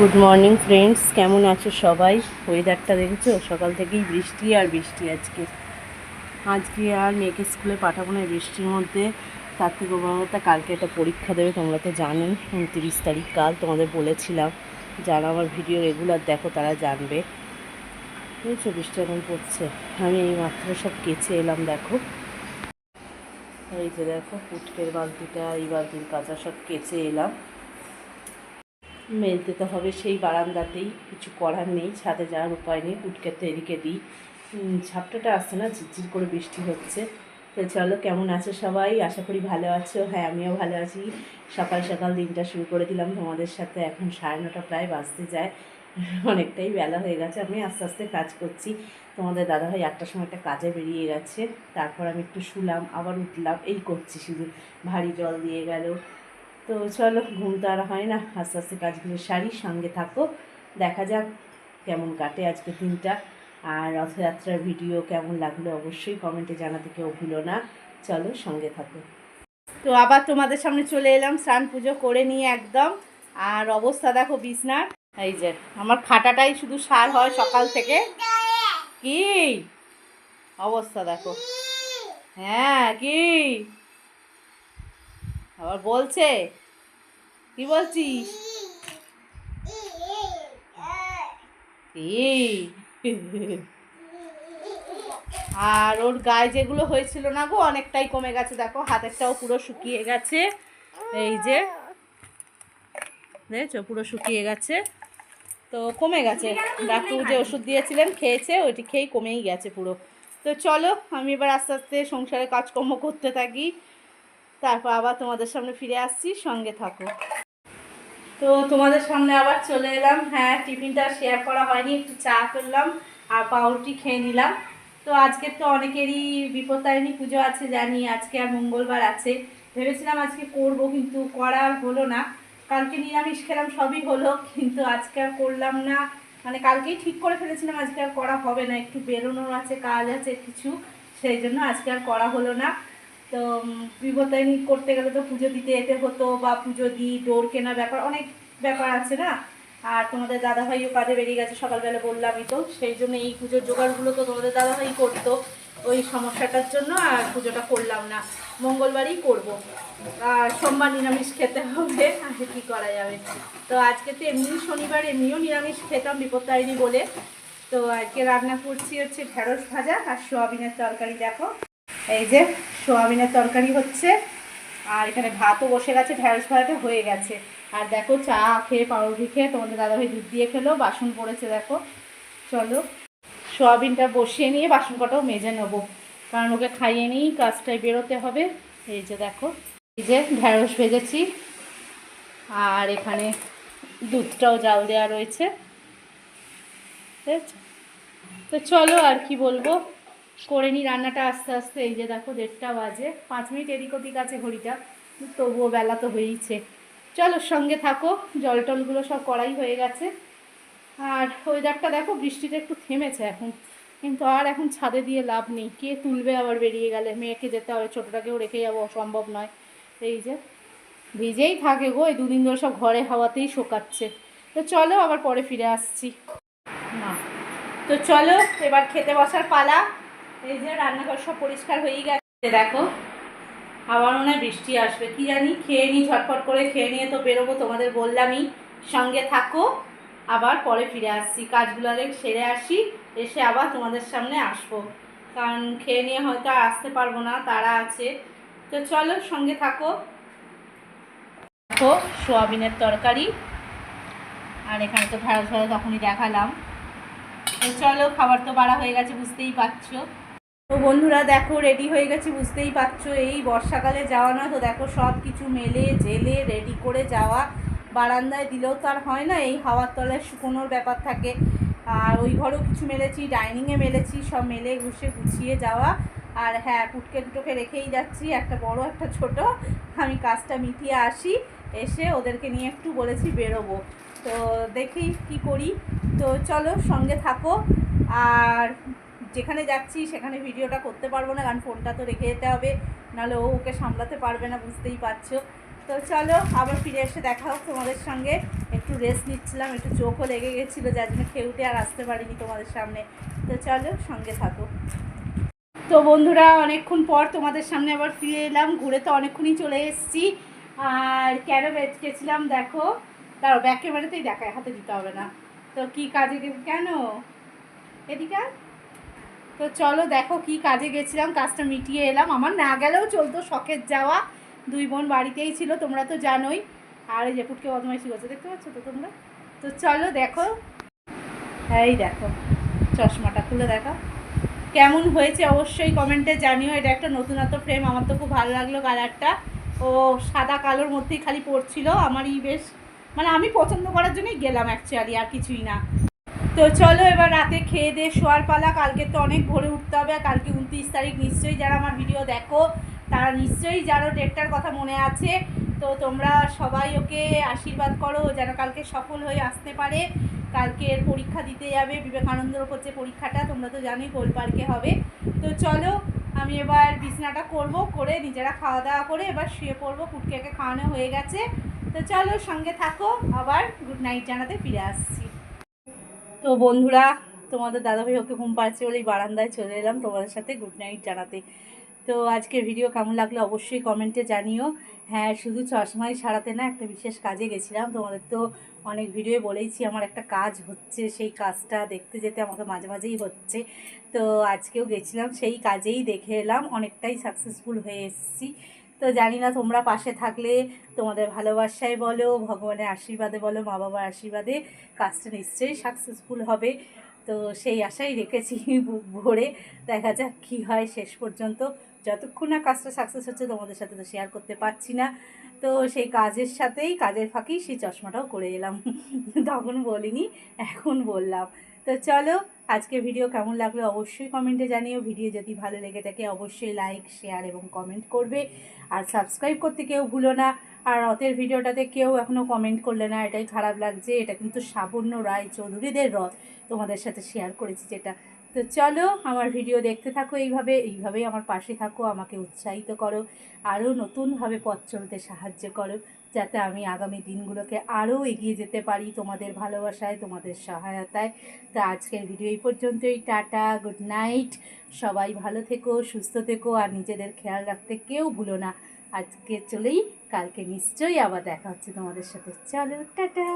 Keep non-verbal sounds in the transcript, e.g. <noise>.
Good morning friends কেমন আছো সবাই? ওয়েদারটা দেখেছ? সকাল থেকেই বৃষ্টি আর বৃষ্টি আজকে। আজকে আর মেয়েকে স্কুলে পাঠাবো না বৃষ্টির মধ্যে। তার থেকে কালকে একটা পরীক্ষা দেবে, তোমরা তো জানেন উনত্রিশ তারিখ কাল তোমাদের বলেছিলাম। যারা আমার ভিডিও রেগুলার দেখো, তারা জানবে। বুঝেছ বৃষ্টি এখন পড়ছে। আমি এই মাত্র সব কেচে এলাম, দেখো। এই যে দেখো, পুটকের বালতিটা, এই বালতির কাঁচা সব কেচে এলাম। মেলতে তো হবে, সেই বারান্দাতেই কিছু করার নেই, ছাদে যাওয়ার উপায় নেই উটকের তো এদিকে দিই। ঝাপটাটা আসছে না, ঝিরঝির করে বৃষ্টি হচ্ছে। তো চলো, কেমন আছো সবাই? আশা করি ভালো আছো। হ্যাঁ আমিও ভালো আছি। সকাল সকাল দিনটা শুরু করে দিলাম। তোমাদের সাথে এখন সাড়ে নটা, প্রায় বাজতে যায়। অনেকটাই বেলা হয়ে গেছে। আমি আস্তে আস্তে কাজ করছি। তোমাদের দাদাভাই আটটার সময় একটা কাজে বেরিয়ে গেছে। তারপর আমি একটু শুলাম, আবার উঠলাম। এই করছি শুধু। ভারী জল দিয়ে গেল। তো চলো, ঘুম তো আর হয় না। আস্তে আস্তে কাজগুলো সারি, সঙ্গে থাকো। দেখা যাক কেমন কাটে আজকে দিনটা। আর রথযাত্রার ভিডিও কেমন লাগল অবশ্যই কমেন্টে জানাতে কেউ ভুলো না। চলো, সঙ্গে থাকো। তো আবার তোমাদের সামনে চলে এলাম, স্নান পুজো করে নিয়ে একদম। আর অবস্থা দেখো বিছনার। এই যে, আমার খাটাটাই শুধু সার হয় সকাল থেকে। কি? অবস্থা দেখো। হ্যাঁ কি? আবার বলছে কি বলছিস? এই। আর ওর গায়ে যেগুলো হয়েছিল না গো, অনেকটাই কমে গেছে, দেখো, হাতেরটাও পুরো শুকিয়ে গেছে। এই যে, দেখছ, পুরো শুকিয়ে গেছে। তো কমে গেছে। ডাক্তার যে ওষুধ দিয়েছিলেন, খেয়েছে, ওইটি খেয়েই কমেই গেছে পুরো। তো চলো, আমি এবার আস্তে আস্তে সংসারে কাজকর্ম করতে থাকি। তারপর আবার তোমাদের সামনে ফিরে আসছি, সঙ্গে থাকো। তো তোমাদের সামনে আবার চলে এলাম। হ্যাঁ টিফিনটা শেয়ার করা হয়নি, একটু চা করলাম আর পাউরুটি খেয়ে নিলাম। তো আজকে তো অনেকেরই বিপত্তারিণী পুজো আছে, জানি আজকে আর মঙ্গলবার আছে। ভেবেছিলাম আজকে করব, কিন্তু করা হলো না। কালকে নিরামিষ খেলাম, সবই হলো, কিন্তু আজকে আর করলাম না। মানে কালকেই ঠিক করে ফেলেছিলাম, আজকে আর করা হবে না। একটু বেরোনোর আছে, কাজ আছে, কিছু। সেই জন্য আজকে আর করা হলো না। তো বিপত্তারিণী করতে গেলে তো পুজো দিতে যেতে হতো বা পুজো দিই ডোর কেনার ব্যাপার অনেক ব্যাপার আছে না? আর তোমাদের দাদাভাইও কাজে বেরিয়ে গেছে, সকালবেলা বললামই তো, সেই জন্য এই পুজোর জোগাড়গুলো তো তোমাদের দাদাভাই করতো, ওই সমস্যাটার জন্য আর পুজোটা করলাম না। মঙ্গলবারই করব। আর সোমবার নিরামিষ খেতে হবে, আর কী করা যাবে? তো আজকে তো এমনি শনিবার, এমনিও নিরামিষ খেতাম বিপত্তারিণী বলে। তো আজকে রান্না করছি হচ্ছে ঢেঁড়স ভাজা আর সোয়াবিনের তরকারি, দেখো। এই যে সোয়াবিনের তরকারি হচ্ছে, আর এখানে ভাতও বসে গেছে ঢেঁড়স ভাজাটা হয়ে গেছে। আর দেখো চা খেয়ে, পাউরুটি খেয়ে তোমাদের দাদা দাদাভাই দুধ দিয়ে খেলো, বাসন পড়েছে দেখো। চলো, সোয়াবিনটা বসিয়ে নিয়ে বাসন কটাও মেজে নেব। কারণ ওকে খাইয়ে নিয়েই কাজটায় বেরোতে হবে। এই যে দেখো, এই যে ঢেঁড়স ভেজেছি। আর এখানে দুধটাও জাল দেওয়া রয়েছে? তো চলো আর কি বলব? করে নিই রান্নাটা আস্তে আস্তে, এই যে দেখো দেড়টা বাজে। পাঁচ মিনিট এদিক ওদিক আছে ঘড়িটা, তবুও বেলা তো হয়েইছে। চলো সঙ্গে থাকো, জল টলগুলো সব করাই হয়ে গেছে। আর ওয়েদারটা দেখো, বৃষ্টিটা একটু থেমেছে এখন। কিন্তু আর এখন ছাদে দিয়ে লাভ নেই। কে তুলবে আবার বেরিয়ে গেলে? মেয়েকে যেতে হবে, ছোটোটাকেও রেখে যাব সম্ভব নয়। এই যে, ভিজেই থাকে গো, এই দুদিন ধরে সব ঘরে হাওয়াতেই শোকাচ্ছে। তো চলো আবার পরে ফিরে আসছি। না। তো চলো, এবার খেতে বসার পালা। এই যে রান্নাঘর সব পরিষ্কার হয়েই গেছে। দেখো, আবার মনে হয় বৃষ্টি আসবে, কি জানি? খেয়ে নিই ঝটফট করে খেয়ে নিয়ে তো বেরোবো তোমাদের বললামই। সঙ্গে থাকো, আবার পরে ফিরে আসছি। কাজগুলো সেরে আসি, এসে আবার তোমাদের সামনে আসব। কারণ খেয়ে নিয়ে হয়তো আর আসতে পারব না, তারা আছে। তো চলো, সঙ্গে থাকো। দেখো, সোয়াবিনের তরকারি। আর এখানে তো ঢেঁড়স ভাজা তখনই দেখালাম। তো চলো, খাবার তো বাড়া হয়ে গেছে, বুঝতেই পারছ। তো বন্ধুরা দেখো রেডি হয়ে গেছি, বুঝতেই পারছ, এই বর্ষাকালে যাওয়া না তো দেখো, সব কিছু মেলে, জেলে রেডি করে যাওয়া। বারান্দায় দিলেও তো আর হয় না, এই হাওয়ার তলায় শুকোনোর ব্যাপার থাকে। আর ওই ঘরেও কিছু মেলেছি ডাইনিংয়ে মেলেছি, সব মেলে ঘুষে গুছিয়ে যাওয়া। আর হ্যাঁ পুটকে দুটোকে রেখেই যাচ্ছি, একটা বড়, একটা ছোট। আমি কাজটা মিটিয়ে আসি, এসে ওদেরকে নিয়ে একটু বলেছি বেরোবো। তো দেখি কি করি। তো চলো, সঙ্গে থাকো। আর যেখানে যাচ্ছি সেখানে ভিডিওটা করতে পারব না, কারণ ফোনটা তো রেখে যেতে হবে। নাহলে ও ওকে সামলাতে পারবে না, বুঝতেই পারছ। তো চলো, আবার ফিরে এসে দেখা হোক তোমাদের সঙ্গে। একটু রেস্ট নিচ্ছিলাম, একটু চোখও লেগে গেছিল, যার জন্য খেয়ে উঠে আর আসতে পারিনি তোমাদের সামনে। তো চলো, সঙ্গে থাকো। তো বন্ধুরা, অনেকক্ষণ পর তোমাদের সামনে আবার ফিরে এলাম। ঘুরে তো অনেকক্ষণই চলে এসেছি। আর কেন গেছিলাম, দেখো। তার ব্যাক ক্যামেরাতেই দেখায়, হাতে দিতে হবে না। তো কি কাজে কেন? এদিকে। তো চলো দেখো কি কাজে গেছিলাম, কাজটা মিটিয়ে এলাম। আমার না গেলেও চলতো শখের যাওয়া। দুই বোন বাড়িতেই ছিল, তোমরা তো জানোই। আর এই যে বদমাইশি করছে, দেখতে পাচ্ছ তো তোমরা? তো চলো দেখো। এই দেখো, চশমাটা খুলে দেখো। কেমন হয়েছে অবশ্যই কমেন্টে জানিও। এটা একটা নতুনত্ব ফ্রেম আমার তো খুব ভালো লাগল কালারটা ও সাদা কালোর মধ্যেই খালি পড়ছিল, আমারই বেশ মানে আমি পছন্দ করার জন্যই গেলাম অ্যাকচুয়ালি আর কিছুই না। তো চলো এবার রাতে খেয়ে দিয়ে শোয়ার পালা। কালকে তো অনেক ভোরে উঠতে হবে কালকে উনত্রিশ তারিখ নিশ্চয়ই যারা আমার ভিডিও দেখো, তারা নিশ্চয়ই যারও ডেটটার কথা মনে আছে। তো তোমরা সবাই ওকে আশীর্বাদ করো যেন কালকে সফল হয়ে আসতে পারে। কালকের পরীক্ষা দিতে যাবে, বিবেকানন্দের ওপর যে পরীক্ষাটা, তোমরা তো জানোই গোল পার্কে হবে। তো চলো, আমি এবার বিছনাটা করব, করে নিজেরা খাওয়া দাওয়া করে এবার শুয়ে পড়ব কুটকেকে খাওয়ানো হয়ে গেছে। তো চলো সঙ্গে থাকো, আবার গুড নাইট জানাতে ফিরে আসছি। তো বন্ধুরা, তোমাদের দাদাভাই ওকে ঘুম পাচ্ছে বলেই বারান্দায় চলে এলাম তোমাদের সাথে গুড নাইট জানাতে। তো আজকের ভিডিও কেমন লাগল অবশ্যই কমেন্টে জানিও। হ্যাঁ শুধু চশমাই সারাতে না, একটা বিশেষ কাজে গেছিলাম। তোমাদের তো অনেক ভিডিও বলেইছি, আমার একটা কাজ হচ্ছে, সেই কাজটা দেখতে যেতে আমাকে মাঝে মাঝেই হচ্ছে। তো আজকেও গেছিলাম, সেই কাজেই দেখে এলাম, অনেকটাই সাকসেসফুল হয়ে এসেছি। তো জানি না তোমরা পাশে থাকলে তোমাদের ভালোবাসায় বলো, ভগবানের আশীর্বাদে বলো, মা বাবার আশীর্বাদে কাজটা নিশ্চয়ই সাকসেসফুল হবে। তো সেই আশাই রেখেছি বুক ভরে। দেখা যাক কী হয় শেষ পর্যন্ত। যতক্ষণ না কাজটা সাকসেস হচ্ছে, তোমাদের সাথে তো শেয়ার করতে পারছি না। তো সেই কাজের সাথেই, কাজের ফাঁকেই সেই চশমাটাও করে এলাম। <laughs> তখন বলিনি, এখন বললাম। তো চলো আজকে ভিডিও কেমন লাগল অবশ্যই কমেন্টে জানিও। ভিডিও যদি ভালো লেগে থাকে অবশ্যই লাইক শেয়ার এবং কমেন্ট করবে। আর সাবস্ক্রাইব করতে কেউ ভুলো না। আর রথের ভিডিওটাতে কেউ এখনও কমেন্ট করলে না, এটাই খারাপ লাগছে। এটা কিন্তু সাবর্ণ রায় চৌধুরীদের রথ। তোমাদের সাথে শেয়ার করেছি যেটা। তো চলো, আমার ভিডিও দেখতে থাকো এইভাবে। এইভাবেই আমার পাশে থাকো, আমাকে উৎসাহিত করো। আরও নতুনভাবে পথ চলতে সাহায্য করো। যাতে আমি আগামী দিনগুলোকে আরও এগিয়ে যেতে পারি তোমাদের ভালোবাসায়, তোমাদের সহায়তায়। তো আজকের ভিডিও এই পর্যন্তই, টাটা, গুড নাইট। সবাই ভালো থেকো, সুস্থ থেকো, আর নিজেদের খেয়াল রাখতে কেউ ভুলো না। আজকে চলেই, কালকে নিশ্চয়ই আবার দেখা হচ্ছে তোমাদের সাথে। চলো, টাটা।